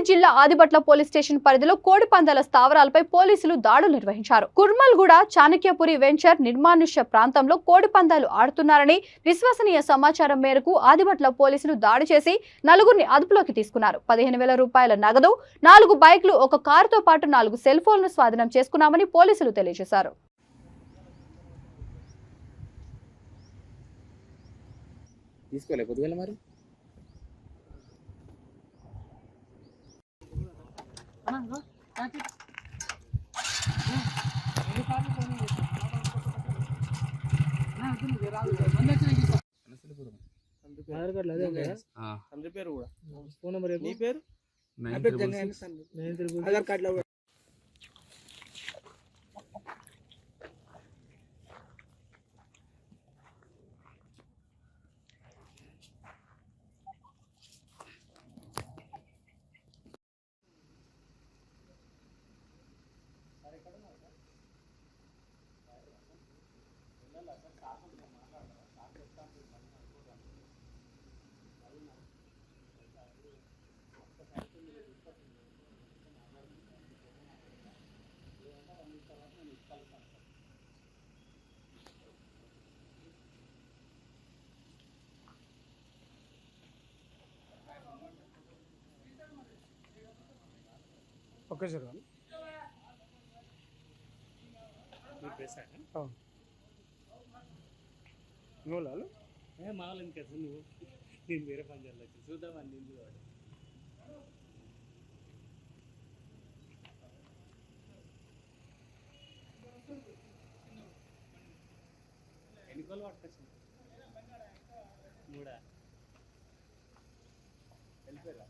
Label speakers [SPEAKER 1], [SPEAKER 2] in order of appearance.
[SPEAKER 1] రంగారెడ్డి జిల్లా Adibatla police station పరిధిలో కోడిపందాల స్థావరాలపై పోలీసులు దాడులు నిర్వహించారు. కుర్మల్గూడ చాణక్యపురి వెంచర్ నిర్మానుష్య ప్రాంతంలో కోడిపందాలు ఆడుతున్నారని విశ్వసనీయ సమాచారం మేరకు ఆదిబట్ల పోలీసులు దాడి చేసి నలుగురిని అదుపులోకి తీసుకున్నారు. పదిహేను వేల రూపాయల నగదు నాలుగు బైక్లు ఒక కారుతో పాటు నాలుగు సెల్ ఫోన్లు స్వాధీనం చేసుకున్నామని పోలీసులు తెలియజేశారు.
[SPEAKER 2] తీసుకోలే పొద్దుగల మరి?
[SPEAKER 3] ఆధార్ కార్డులో అదే ఉందా
[SPEAKER 4] తండ్రి పేరు కూడా
[SPEAKER 3] ఫోన్ నెంబర్
[SPEAKER 4] నీ పేరు
[SPEAKER 2] నైన్
[SPEAKER 3] నైన్ త్రిబుల్
[SPEAKER 4] ఆధార్ కార్డులో
[SPEAKER 3] ఓకే సార్ నువ్వు లాలు
[SPEAKER 4] మాలు ఇంకా నువ్వు? నేను వేరే పని చేయలేదు చూద్దామని నిన్ను వాడు ఎన్ని మూడా? వెళ్ళిపోయారా.